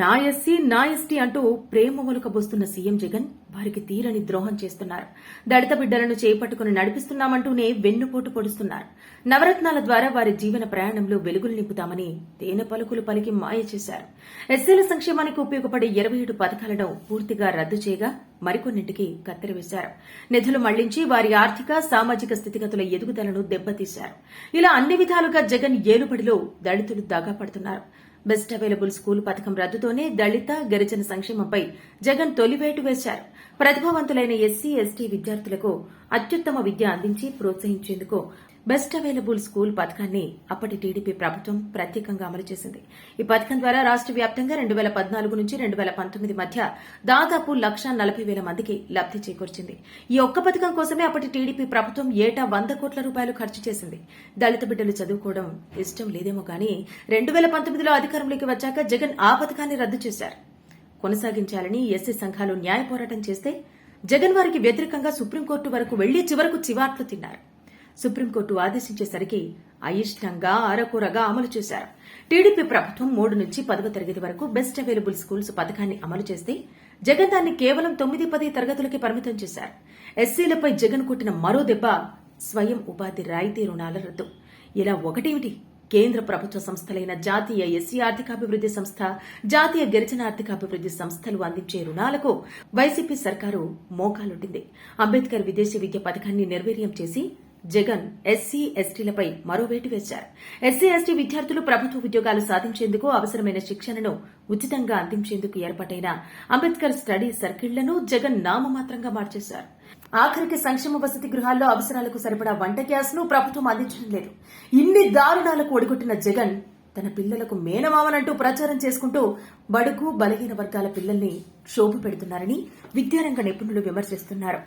నా ఎస్సీ నా ఎస్టీ అంటూ ప్రేమ మొలకబోస్తున్న సీఎం జగన్ వారికి తీరని ద్రోహం చేస్తున్నారు. దళిత బిడ్డలను చేపట్టుకుని నడిపిస్తున్నామంటూనే వెన్నుపోటు పొడుస్తున్నారు. నవరత్నాల ద్వారా వారి జీవన ప్రయాణంలో వెలుగులు నింపుతామని తేనె పలుకులు పలికి మాయ చేశారు. ఎస్సీల సంక్షేమానికి ఉపయోగపడే ఇరవై ఏడు పథకాలను పూర్తిగా రద్దు చేయగా మరికొన్నింటికి కత్తెరవేశారు నిధులు మళ్ళించి వారి ఆర్థిక సామాజిక స్థితిగతుల ఎదుగుదలను దెబ్బతీశారు. ఇలా అన్ని విధాలుగా జగన్ ఏలుబడిలో దళితులు దాగా పడుతున్నారు బెస్ట్ అవైలబుల్ స్కూల్ పథకం రద్దుతోనే దళిత గిరిజన సంక్షేమంపై జగన్ తొలివేటు వేశారు. ప్రతిభావంతులైన ఎస్సీ ఎస్టీ విద్యార్థులకు అత్యుత్తమ విద్య అందించి ప్రోత్సహించేందుకు బెస్ట్ అవైలబుల్ స్కూల్ పథకాన్ని అప్పటి టీడీపీ ప్రభుత్వం ప్రత్యేకంగా అమలు చేసింది. ఈ పథకం ద్వారా రాష్ట వ్యాప్తంగా రెండు వేల పద్నాలుగు నుంచి రెండు వేల పంతొమ్మిది మధ్య దాదాపు లక్ష నలభై వేల మందికి లబ్ది చేకూర్చింది. ఈ ఒక్క పథకం కోసమే అప్పటి టీడీపీ ప్రభుత్వం ఏటా వంద కోట్ల రూపాయలు ఖర్చు చేసింది. దళిత బిడ్డలు చదువుకోవడం ఇష్టం లేదేమో కానీ రెండు వేల పంతొమ్మిదిలో అధికారంలోకి వచ్చాక జగన్ ఆ పథకాన్ని రద్దు చేశారు. కొనసాగించాలని ఎస్సీ సంఘాలు న్యాయ పోరాటం చేస్తే జగన్ వారికి వ్యతిరేకంగా సుప్రీంకోర్టు వరకు వెళ్ళి చివరకు చివాట్లు తిన్నారు. సుప్రీంకోర్టు ఆదేశించేసరికి అయిష్టంగా అరకొరగా అమలు చేశారు. టీడీపీ ప్రభుత్వం మూడు నుంచి పదవ తరగతి వరకు బెస్ట్ అవైలబుల్ స్కూల్స్ పథకాన్ని అమలు చేస్తే జగన్ దాన్ని కేవలం తొమ్మిది పది తరగతులకి పరిమితం చేశారు. ఎస్సీలపై జగన్ కొట్టిన మరో దెబ్బ స్వయం ఉపాధి రాయితీ రుణాల రద్దు. ఇలా ఒకటేమిటి? కేంద్ర ప్రభుత్వ సంస్థలైన జాతీయ ఎస్సీ ఆర్థికాభివృద్ది సంస్థ జాతీయ గిరిజన ఆర్థికాభివృద్ది సంస్థలు అందించే రుణాలకు వైసీపీ సర్కారు మోకాలుంటింది అంబేద్కర్ విదేశీ విద్య పథకాన్ని నిర్వీర్యం చేసి జగన్ ఎస్సీ ఎస్టీలపై మరో వేటు వేశారు. ఎస్సీ ఎస్టీ విద్యార్థులు ప్రభుత్వ ఉద్యోగాలు సాధించేందుకు అవసరమైన శిక్షణను ఉచితంగా అందించేందుకు ఏర్పాటైన అంబేద్కర్ స్టడీ సర్కిళ్ళను జగన్ నామమాత్రంగా మార్చేశారు. ఆఖరికి సంక్షేమ వసతి గృహాల్లో అవసరాలకు సరిపడా వంట గ్యాస్ను ప్రభుత్వం అందించడం లేదు. ఇన్ని దారుణాలకు ఒడిగొట్టిన జగన్ తన పిల్లలకు మేనమామనంటూ ప్రచారం చేసుకుంటూ బడుగు బలహీన వర్గాల పిల్లల్ని క్షోభ పెడుతున్నారని విద్యారంగ నిపుణులు విమర్శిస్తున్నారు.